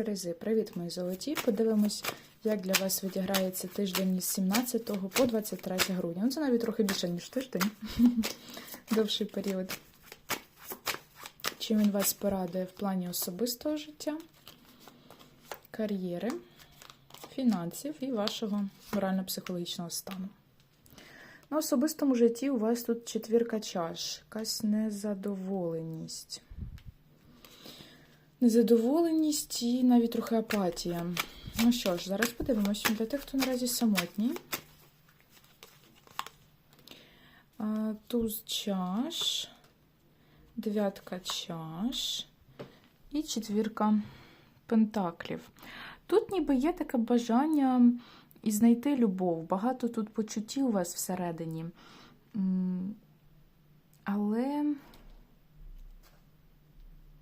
Терези, привіт, мої золоті. Подивимось, як для вас відіграється тиждень із 17 по 23 грудня. Ну, це навіть трохи більше, ніж тиждень. Довший період. Чим він вас порадує в плані особистого життя, кар'єри, фінансів і вашого морально-психологічного стану. На особистому житті у вас тут четвірка чаш, якась незадоволеність. Незадоволеність і навіть трохи апатія. Ну що ж, зараз подивимося для тих, хто наразі самотній. Туз чаш, дев'ятка чаш і четвірка пентаклів. Тут ніби є таке бажання і знайти любов. Багато тут почуттів у вас всередині. Але.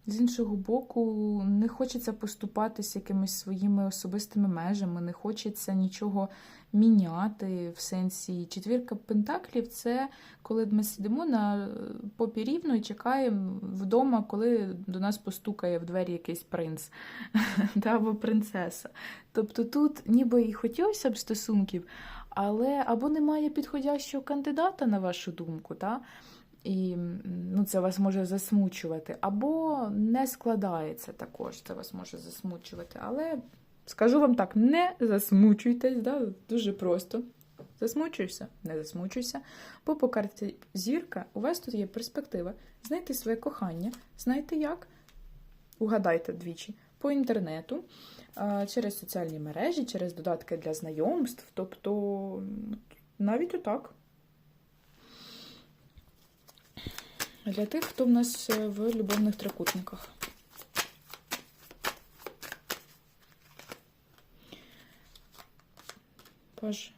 З іншого боку, не хочеться поступатися якимись своїми особистими межами, не хочеться нічого міняти в сенсі. Четвірка пентаклів це коли ми сидимо на попі рівно і чекаємо вдома, коли до нас постукає в двері якийсь принц або принцеса. Тобто тут ніби і хотілося б стосунків, але або немає підходящого кандидата, на вашу думку, та? І ну, це вас може засмучувати, або не складається також, це вас може засмучувати. Але скажу вам так: не засмучуйтесь, да? дуже просто. Засмучуєшся, не засмучуйся. Бо по карті зірка у вас тут є перспектива знайти своє кохання, знаєте як? Угадайте двічі по інтернету, через соціальні мережі, через додатки для знайомств. Тобто навіть отак. Для тих, хто в нас е, в любовних трикутниках. Паж.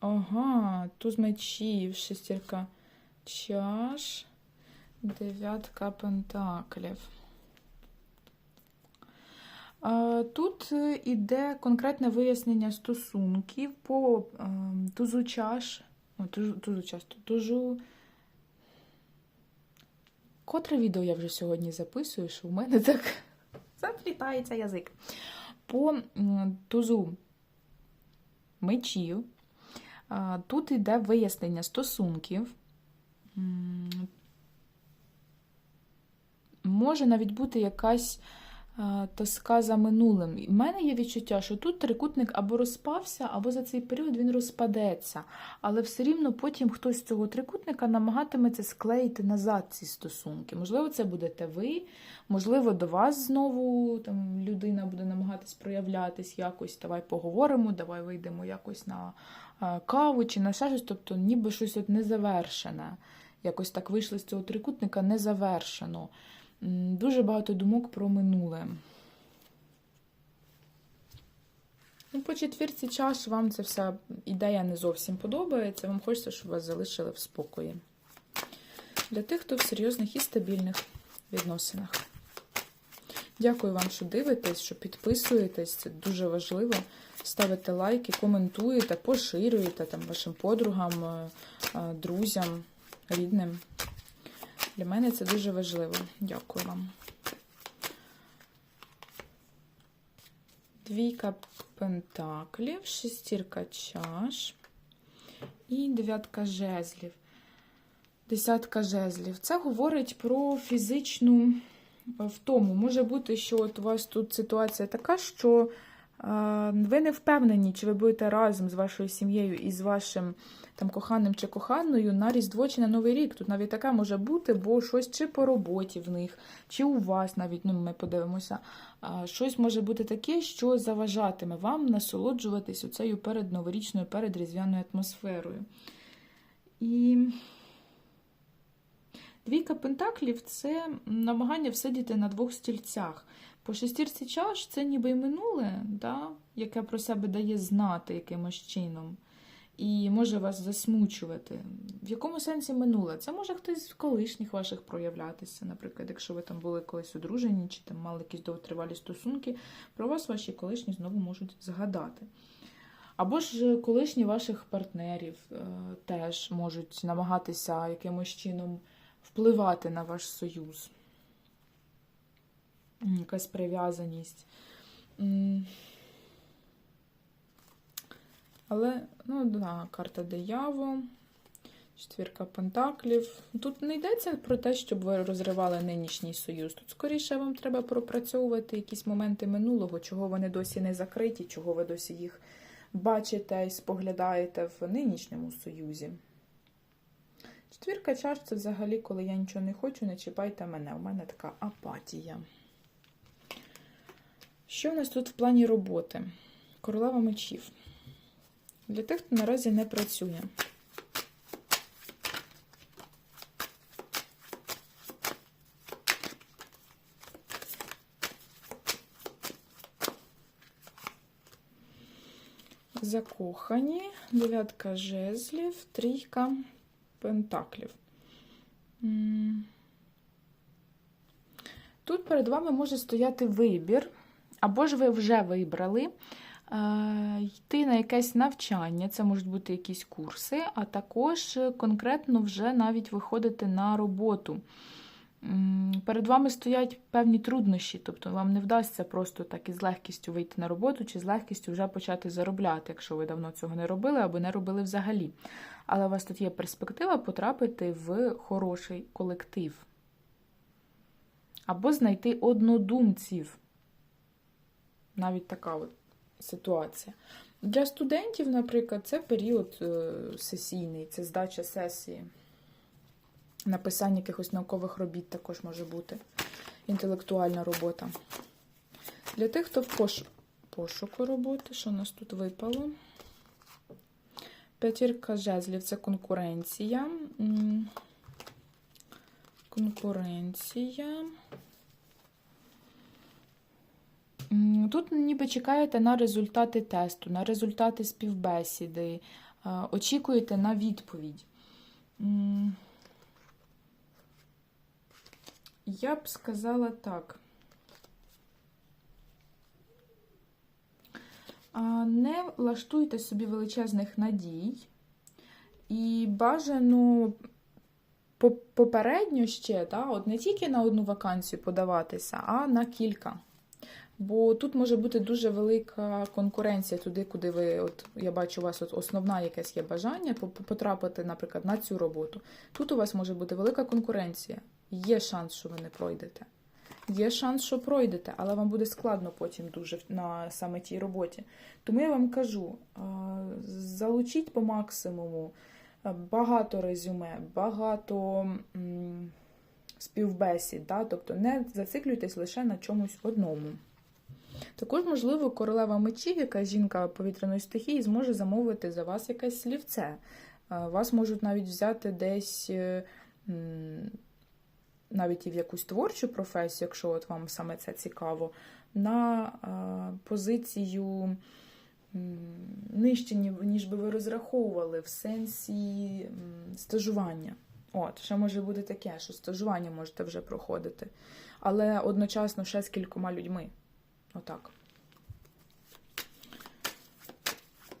Ага, туз мечів, шестірка чаш, дев'ятка пентаклів. Тут е, іде конкретне вияснення стосунків по ем, тузу чаш. Тузу, тузу тузу. Котре відео я вже сьогодні записую, що в мене так заплітається язик. По тузу мечів. Тут йде вияснення стосунків. Може навіть бути якась тоска за минулим. У мене є відчуття, що тут трикутник або розпався, або за цей період він розпадеться. Але все рівно потім хтось з цього трикутника намагатиметься склеїти назад ці стосунки. Можливо, це будете ви, можливо, до вас знову там, людина буде намагатись проявлятись якось. Давай поговоримо, давай вийдемо якось на каву чи на ще щось. Тобто, ніби щось от незавершене. Якось так вийшли з цього трикутника незавершено. Дуже багато думок про минуле. Ну, по четвірці чаш вам ця вся ідея не зовсім подобається. Вам хочеться, щоб вас залишили в спокої. Для тих, хто в серйозних і стабільних відносинах. Дякую вам, що дивитесь, що підписуєтесь. Це дуже важливо. Ставите лайки, коментуєте, поширюєте там вашим подругам, е, е, друзям, рідним. Для мене це дуже важливо. Дякую вам. Двійка пентаклів, шестірка чаш і дев'ятка жезлів. Десятка жезлів. Це говорить про фізичну втому. Може бути, що от у вас тут ситуація така, що ви не впевнені, чи ви будете разом з вашою сім'єю і з вашим там коханим чи коханою на Різдво чи на Новий рік. Тут навіть таке може бути, бо щось чи по роботі в них, чи у вас навіть, ну ми подивимося, щось може бути таке, що заважатиме вам насолоджуватись оцею передноворічною, передріздвяною атмосферою. І двійка пентаклів це намагання всидіти на двох стільцях. По шестірці чаш це ніби й минуле, да, яке про себе дає знати якимось чином. І може вас засмучувати. В якому сенсі минуле? Це може хтось з колишніх ваших проявлятися. Наприклад, якщо ви там були колись одружені, чи там мали якісь довготривалі стосунки, про вас ваші колишні знову можуть згадати. Або ж колишні ваших партнерів е, теж можуть намагатися якимось чином впливати на ваш союз. Якась прив'язаність. Але, ну, да, карта диявол, четвірка пентаклів. Тут не йдеться про те, щоб ви розривали нинішній союз. Тут скоріше вам треба пропрацьовувати якісь моменти минулого, чого вони досі не закриті, чого ви досі їх бачите і споглядаєте в нинішньому союзі. Четвірка чаш це взагалі, коли я нічого не хочу, не чіпайте мене. У мене така апатія. Що в нас тут в плані роботи? Королева мечів. Для тих, хто наразі не працює. Закохані, дев'ятка жезлів, трійка пентаклів. Тут перед вами може стояти вибір, або ж ви вже вибрали е, йти на якесь навчання, це можуть бути якісь курси, а також конкретно вже навіть виходити на роботу. Перед вами стоять певні труднощі, тобто вам не вдасться просто так із легкістю вийти на роботу чи з легкістю вже почати заробляти, якщо ви давно цього не робили або не робили взагалі. Але у вас тут є перспектива потрапити в хороший колектив. Або знайти однодумців. Навіть така от ситуація. Для студентів, наприклад, це період е, сесійний, це здача сесії. Написання якихось наукових робіт також може бути. Інтелектуальна робота. Для тих, хто в пош... пошуку роботи, що нас тут випало? П'ятірка жезлів це конкуренція. Конкуренція. Тут ніби чекаєте на результати тесту, на результати співбесіди, очікуєте на відповідь. Я б сказала так. Не влаштуйте собі величезних надій і бажано по- попередньо ще, та, от не тільки на одну вакансію подаватися, а на кілька. Бо тут може бути дуже велика конкуренція туди, куди ви, от я бачу, у вас от основна якесь є бажання по- по- потрапити, наприклад, на цю роботу. Тут у вас може бути велика конкуренція. Є шанс, що ви не пройдете. Є шанс, що пройдете, але вам буде складно потім дуже на саме тій роботі. Тому я вам кажу: залучіть по максимуму багато резюме, багато співбесід, да? тобто не зациклюйтесь лише на чомусь одному. Також, можливо, королева мечів, яка жінка повітряної стихії, зможе замовити за вас якесь слівце. Вас можуть навіть взяти десь. е, навіть і в якусь творчу професію, якщо от вам саме це цікаво, на позицію м, нижче, ніж би ви розраховували, в сенсі стажування. От, ще може бути таке, що стажування можете вже проходити, але одночасно ще з кількома людьми. Отак.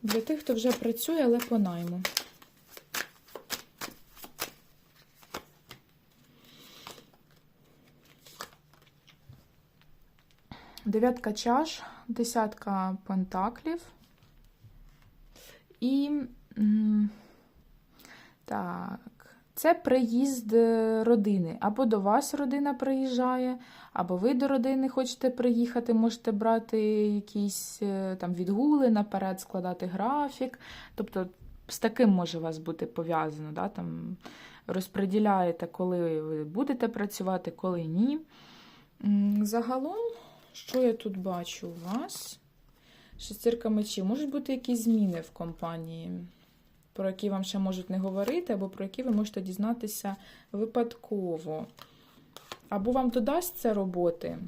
Для тих, хто вже працює, але по найму. Дев'ятка чаш, десятка пентаклів. І так, це приїзд е, родини. Або до вас родина приїжджає, або ви до родини хочете приїхати, можете брати якісь е, там відгули наперед, складати графік. Тобто з таким може вас бути пов'язано. Да? Там розподіляєте, коли ви будете працювати, коли ні. Загалом. Що я тут бачу у вас? Шестірка мечів. Можуть бути якісь зміни в компанії, про які вам ще можуть не говорити, або про які ви можете дізнатися випадково. Або вам додасться роботи,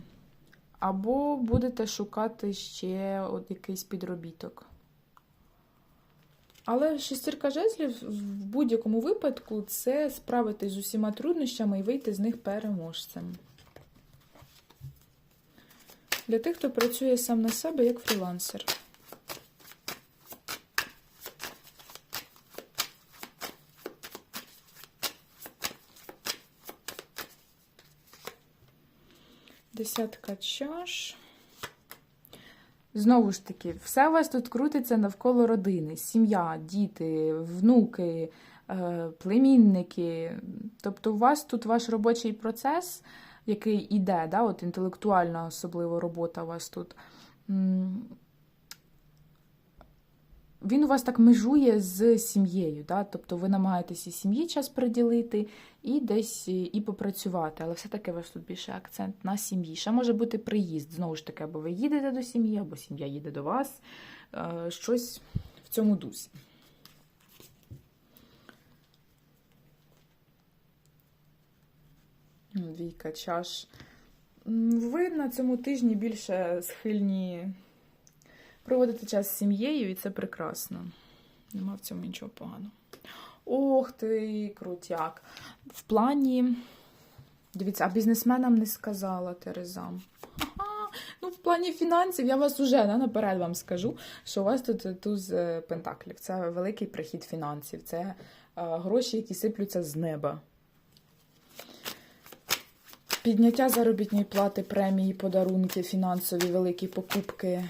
або будете шукати ще от якийсь підробіток. Але шестірка жезлів в будь-якому випадку це справитись з усіма труднощами і вийти з них переможцем. Для тих, хто працює сам на себе як фрілансер. Десятка чаш. Знову ж таки, все у вас тут крутиться навколо родини: сім'я, діти, внуки, е, племінники. Тобто, у вас тут ваш робочий процес, який іде, да, от інтелектуальна особливо робота у вас тут. Він у вас так межує з сім'єю, да? тобто ви намагаєтесь і сім'ї час приділити, і десь і попрацювати. Але все-таки у вас тут більше акцент на сім'ї. Ще може бути приїзд. Знову ж таки, або ви їдете до сім'ї, або сім'я їде до вас. Е, Щось в цьому дусі. Двійка чаш. Ви на цьому тижні більше схильні проводити час з сім'єю, і це прекрасно. Нема в цьому нічого поганого. Ох ти, крутяк. В плані. Дивіться, а бізнесменам не сказала Терезам. Ага, ну, в плані фінансів я вас уже да, наперед вам скажу, що у вас тут туз е, пентаклів. Це великий прихід фінансів, це е, гроші, які сиплються з неба. Підняття заробітної плати, премії, подарунки, фінансові великі покупки.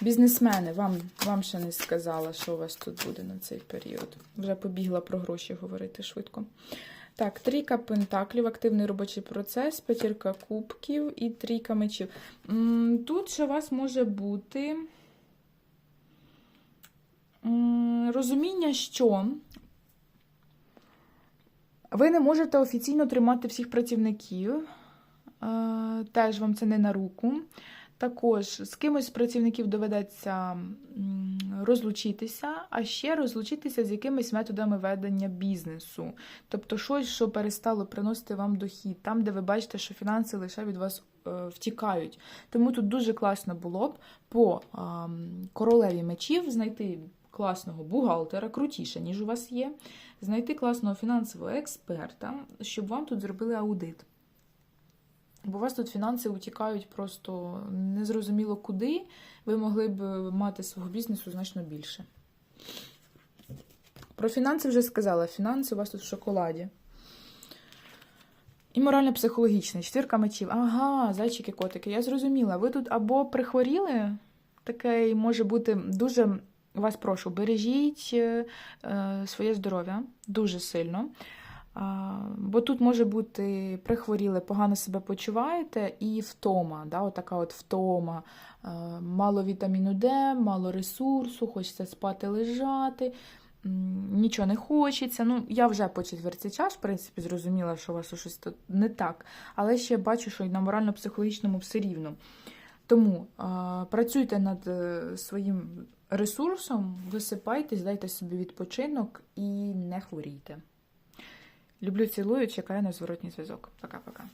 Бізнесмени, вам, вам ще не сказала, що у вас тут буде на цей період. Вже побігла про гроші говорити швидко. Так, трійка пентаклів, активний робочий процес, п'ятірка кубків і трійка мечів. Тут ще у вас може бути розуміння, що ви не можете офіційно тримати всіх працівників. Е, Теж вам це не на руку. Також з кимось з працівників доведеться розлучитися, а ще розлучитися з якимись методами ведення бізнесу. Тобто щось, що перестало приносити вам дохід, там, де ви бачите, що фінанси лише від вас е, втікають. Тому тут дуже класно було б по королеві мечів знайти класного бухгалтера, крутіше, ніж у вас є, знайти класного фінансового експерта, щоб вам тут зробили аудит. Бо у вас тут фінанси утікають просто незрозуміло куди. Ви могли б мати свого бізнесу значно більше. Про фінанси вже сказала. Фінанси у вас тут в шоколаді. І морально-психологічний. Четвірка мечів. Ага, зайчики, котики. Я зрозуміла. Ви тут або прихворіли, таке може бути дуже. Вас прошу, бережіть е, своє здоров'я дуже сильно. Бо тут може бути прихворіли, погано себе почуваєте, і втома, да, отака от втома. Мало вітаміну Д, мало ресурсу, хочеться спати, лежати, нічого не хочеться. Ну, я вже по четверті час, в принципі, зрозуміла, що у вас щось тут не так. Але ще бачу, що і на морально-психологічному все рівно. Тому а, працюйте над е, своїм ресурсом, висипайтесь, дайте собі відпочинок і не хворійте. Люблю, цілую, чекаю на зворотній зв'язок. Пока-пока.